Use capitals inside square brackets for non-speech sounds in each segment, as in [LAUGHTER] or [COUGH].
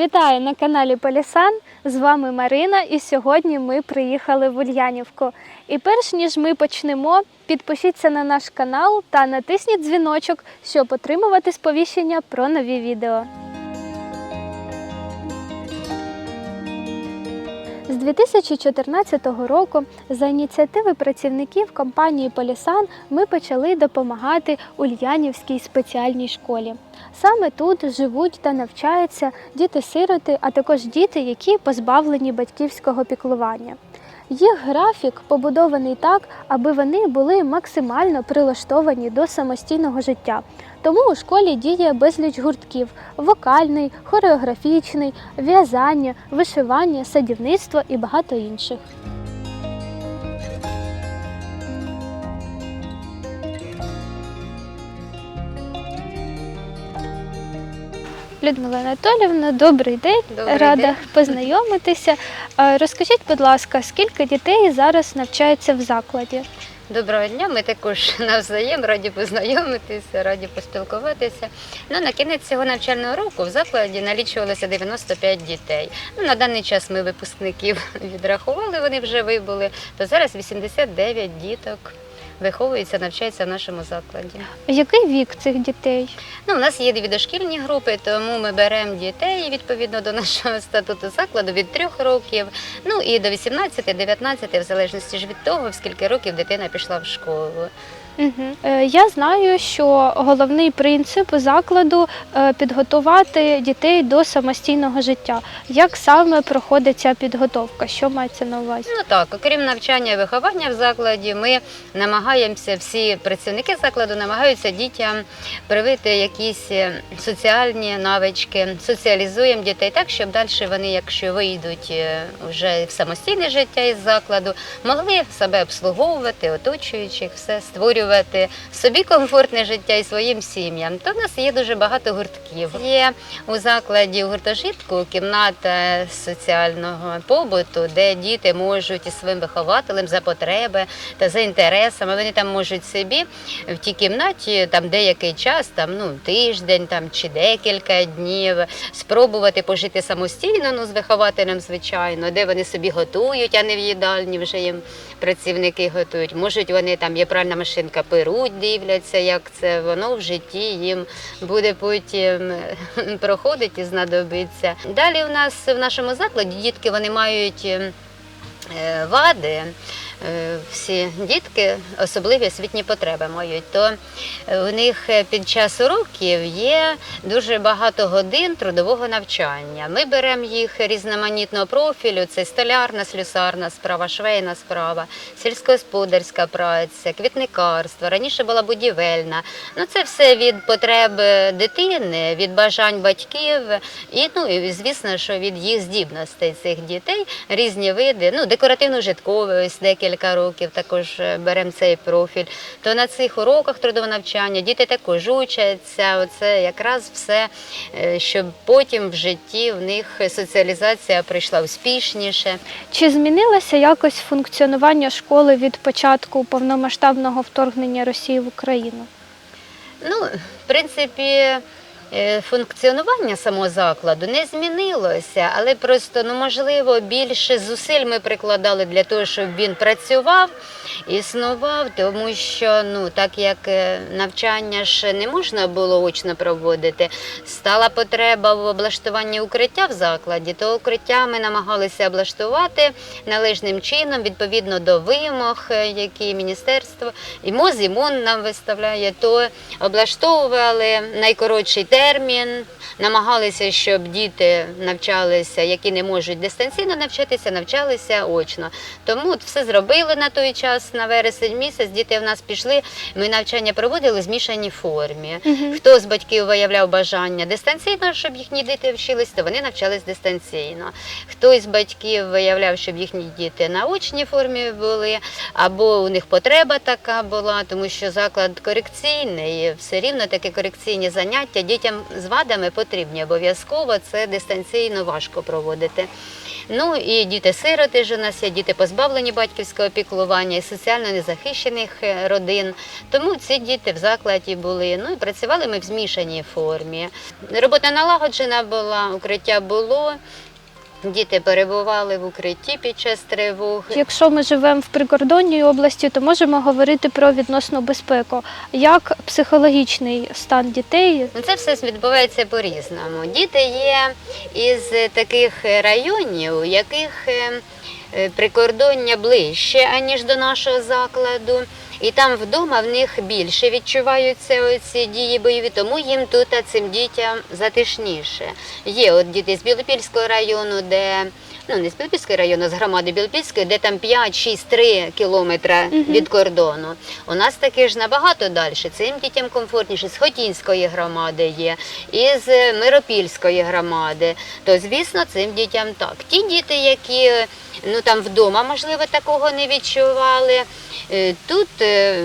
Вітаю на каналі Полісан. З вами Марина, і сьогодні ми приїхали в Ульянівку. І перш ніж ми почнемо, підпишіться на наш канал та натисніть дзвіночок, щоб отримувати сповіщення про нові відео. З 2014 року за ініціативи працівників компанії Полісан ми почали допомагати Ульянівській спеціальній школі. Саме тут живуть та навчаються діти-сироти, а також діти, які позбавлені батьківського піклування. Їх графік побудований так, аби вони були максимально прилаштовані до самостійного життя. Тому у школі діє безліч гуртків: вокальний, хореографічний, в'язання, вишивання, садівництво і багато інших. Людмила Анатолівна, добрий день. Добрий Рада день. познайомитися. Розкажіть, будь ласка, скільки дітей зараз навчається в закладі? Доброго дня, ми також [LAUGHS] навзаєм раді познайомитися, раді поспілкуватися. Ну, на кінець цього навчального року в закладі налічувалося 95 дітей. Ну, на даний час ми випускників [LAUGHS] відрахували, вони вже вибули, то зараз 89 діток виховуються, навчаються в нашому закладі. Який вік цих дітей? Ну, у нас є дві дошкільні групи, тому ми беремо дітей відповідно до нашого статуту закладу від 3 років, ну і до 18-19, в залежності ж від того, в скільки років дитина пішла в школу. Угу. Я знаю, що головний принцип закладу е, підготувати дітей до самостійного життя. Як саме проходить ця підготовка? Що мається на увазі? Ну так, окрім навчання і виховання в закладі, ми намагаємося, всі працівники закладу намагаються дітям привити якісь е, соціальні навички, соціалізуємо дітей так, щоб далі вони, якщо вийдуть вже в самостійне життя із закладу, могли себе обслуговувати, оточуючих, все створювати собі комфортне життя і своїм сім'ям. То в нас є дуже багато гуртків. Є у закладі гуртожитку кімната соціального побуту, де діти можуть із своїм вихователем за потреби та за інтересами. Вони там можуть собі в тій кімнаті там деякий час, там ну тиждень там чи декілька днів, спробувати пожити самостійно, ну з вихователем, звичайно, де вони собі готують, а не в їдальні вже їм працівники готують. Можуть вони там є пральна машинка, перуть, дивляться, як це воно в житті їм буде потім проходити проходить і знадобиться. Далі у нас в нашому закладі дітки вони мають. е, е, Вади, всі дітки особливі освітні потреби мають, то е, у них е, під час уроків є дуже багато годин трудового навчання. Ми беремо їх різноманітного профілю: це столярна, слюсарна справа, швейна справа, сільськогосподарська праця, квітникарство. Раніше була будівельна. Ну це все від потреб дитини, від бажань батьків, і ну і звісно, що від їх здібностей цих дітей різні види. Ну, декоративно-житкове, ось декілька років також е, беремо цей профіль. То на цих уроках трудового навчання діти також учаться. Оце якраз все, е, щоб потім в житті в них соціалізація прийшла успішніше. Чи змінилося якось функціонування школи від початку повномасштабного вторгнення Росії в Україну? Ну, в принципі, функціонування самого закладу не змінилося, але просто, ну, можливо, більше зусиль ми прикладали для того, щоб він працював, існував, тому що ну, так як е, навчання ж не можна було очно проводити, стала потреба в облаштуванні укриття в закладі, то укриття ми намагалися облаштувати належним чином, відповідно до вимог, е, які міністерство і МОЗ, і МОН нам виставляє, то облаштовували. Найкоротший термін, Guilherme, намагалися, щоб діти навчалися, які не можуть дистанційно навчатися, навчалися очно. Тому все зробили на той час, на вересень місяць. Діти в нас пішли. Ми навчання проводили в змішаній формі. Хто з батьків виявляв бажання дистанційно, щоб їхні діти вчились, то вони навчались дистанційно. Хтось з батьків виявляв, щоб їхні діти на очній формі були, або у них потреба така була, тому що заклад корекційний, все рівно такі корекційні заняття дітям з вадами потрібні обов'язково. Це дистанційно важко проводити. Ну і діти-сироти ж у нас є, діти позбавлені батьківського піклування і соціально незахищених е, родин. Тому ці діти в закладі були. Ну і працювали ми в змішаній формі. Робота налагоджена була, укриття було. Діти перебували в укритті під час тривог. Якщо ми живемо в прикордонній області, то можемо говорити про відносну безпеку. Як психологічний стан дітей Ну, Це все відбувається по-різному. Діти є із таких районів, у яких е, е, прикордоння ближче, аніж до нашого закладу. І там вдома в них більше відчуваються ці дії бойові, тому їм тут цим дітям затишніше. Є от діти з Білопільського району, де ну не з Білопільського району, а з громади Білопільської, де там 5-6-3 кілометри від кордону. У нас таки ж набагато далі. Цим дітям комфортніше. З Хотінської громади є, і з Миропільської громади. То звісно, цим дітям так. Ті діти, які ну там вдома, можливо, такого не відчували. е, Тут е,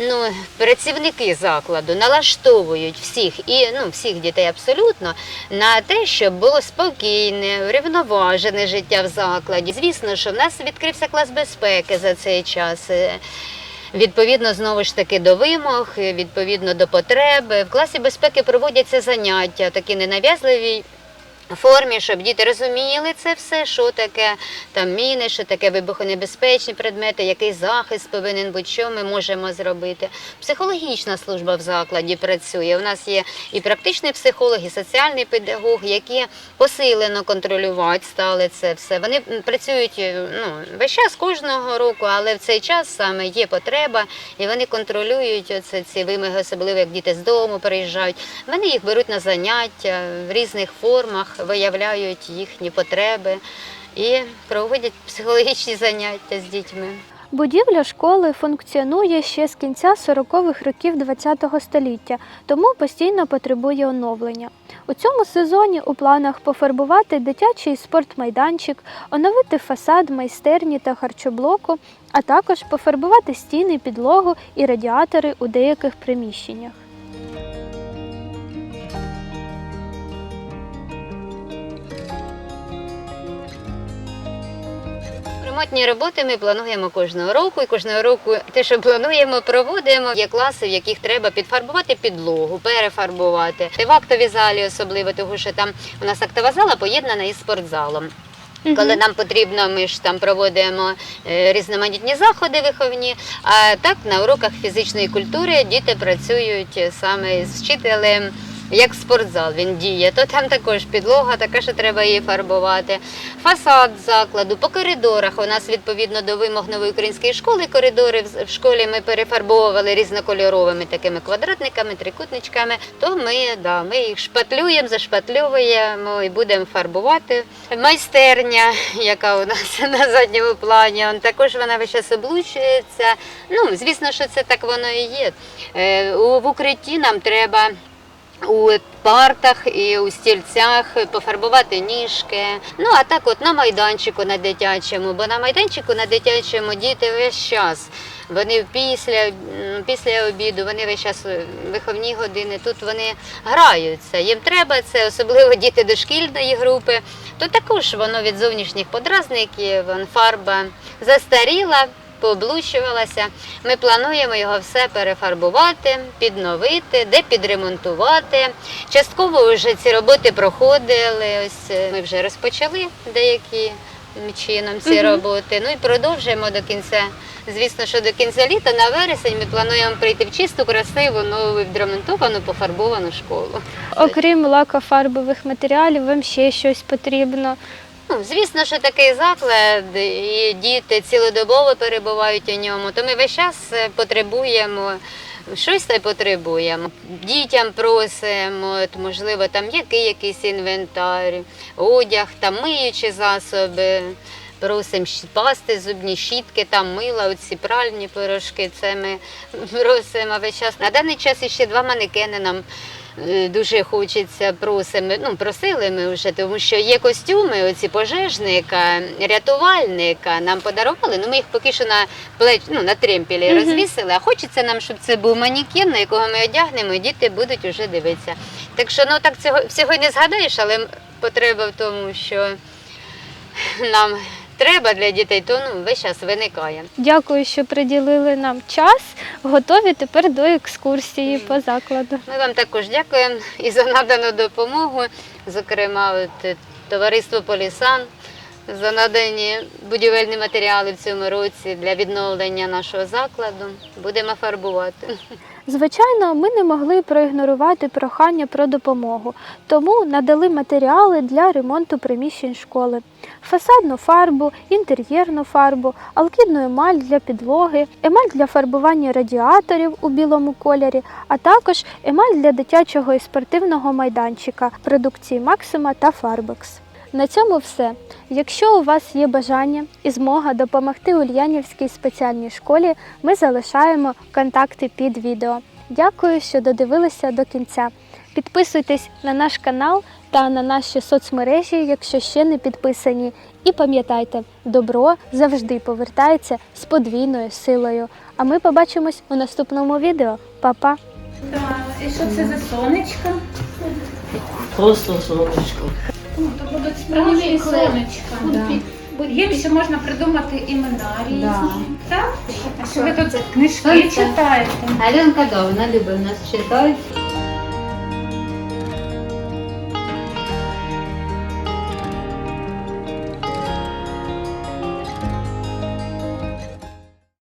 ну, працівники закладу налаштовують всіх і ну, всіх дітей абсолютно на те, щоб було спокійне, врівноважене життя в закладі. Звісно, що в нас відкрився клас безпеки за цей час. Відповідно, знову ж таки до вимог, відповідно до потреби. В класі безпеки проводяться заняття, такі ненав'язливі формі, щоб діти розуміли це все, що таке там міни, що таке вибухонебезпечні предмети, який захист повинен бути, що ми можемо зробити. Психологічна служба в закладі працює. У нас є і практичний психолог, і соціальний педагог, які посилено контролювати стали це все. Вони працюють е, ну, весь час кожного року, але в цей час саме є потреба, і вони контролюють оце, ці вимоги, особливо як діти з дому приїжджають. Вони їх беруть на заняття в різних формах, виявляють їхні потреби і проводять психологічні заняття з дітьми. Будівля школи функціонує ще з кінця 40-х років ХХ століття, тому постійно потребує оновлення. У цьому сезоні у планах пофарбувати дитячий спортмайданчик, оновити фасад майстерні та харчоблоку, а також пофарбувати стіни, підлогу і радіатори у деяких приміщеннях. Ремонтні роботи ми плануємо кожного року, і кожного року те, що плануємо, проводимо. Є класи, в яких треба підфарбувати підлогу, перефарбувати. В актовій залі особливо, тому що там у нас актова зала поєднана із спортзалом. Коли нам потрібно, ми ж там проводимо е, різноманітні заходи виховні. А так на уроках фізичної культури діти працюють е, саме з вчителем. Як спортзал він діє, то там також підлога, така, що треба її фарбувати. Фасад закладу по коридорах. У нас відповідно до вимог нової української школи. Коридори в школі ми перефарбовували різнокольоровими такими квадратниками, трикутничками. То ми, да, ми їх шпатлюємо, зашпатльовуємо і будемо фарбувати. Майстерня, яка у нас [LAUGHS] на задньому плані, он також вона весь час облучується. Ну, звісно, що це так воно і є. Е, В укритті нам треба. У партах і у стільцях пофарбувати ніжки. Ну а так, от на майданчику на дитячому, бо на майданчику на дитячому діти весь час. Вони після, після обіду, вони весь час виховні години, тут вони граються. Їм треба це, особливо діти дошкільної групи. То також воно від зовнішніх подразників, фарба застаріла, пооблущувалася. Ми плануємо його все перефарбувати, підновити, де підремонтувати. Частково вже ці роботи проходили. Ось е, ми вже розпочали деякі чином ці роботи. Ну і продовжуємо до кінця. Звісно, що до кінця літа на вересень ми плануємо прийти в чисту, красиву, нову відремонтовану, пофарбовану школу. Окрім лакофарбових матеріалів, вам ще щось потрібно. Ну, звісно, що такий заклад, і діти цілодобово перебувають у ньому, то ми весь час е, потребуємо. Щось та потребуємо. Дітям просимо, от, можливо, там який якийсь інвентар, одяг, там миючі засоби. Просимо пасти, зубні щітки, там мила, оці пральні порошки. Це ми [LAUGHS] просимо весь час. На даний час ще два манекени нам дуже хочеться, просимо. Ну, просили ми вже, тому що є костюми, оці пожежника, рятувальника нам подарували. Ну, ми їх поки що на плеч, ну, на тремпілі розвісили. А хочеться нам, щоб це був манекен, на якого ми одягнемо, і діти будуть уже дивитися. Так що ну так цього всього не згадаєш, але потреба в тому, що нам треба для дітей, то ну, весь час виникає. Дякую, що приділили нам час. Готові тепер до екскурсії по закладу. Ми вам також дякуємо і за надану допомогу, зокрема, от, е, товариство Полісан за надані будівельні матеріали в цьому році для відновлення нашого закладу. Будемо фарбувати. Звичайно, ми не могли проігнорувати прохання про допомогу, тому надали матеріали для ремонту приміщень школи: фасадну фарбу, інтер'єрну фарбу, алкідну емаль для підлоги, емаль для фарбування радіаторів у білому кольорі, а також емаль для дитячого і спортивного майданчика продукції Максима та Фарбекс. На цьому все. Якщо у вас є бажання і змога допомогти Ульянівській спеціальній школі, ми залишаємо контакти під відео. Дякую, що додивилися до кінця. Підписуйтесь на наш канал та на наші соцмережі, якщо ще не підписані. І пам'ятайте, добро завжди повертається з подвійною силою. А ми побачимось у наступному відео. Па-па! Так, і що це за сонечко? Просто сонечко. Ну, то будуть справжні сонечка. Да. Їм ще можна придумати імена різні. Да. Так? А що ви тут книжки читаєте? Аленка Довна любить нас читати.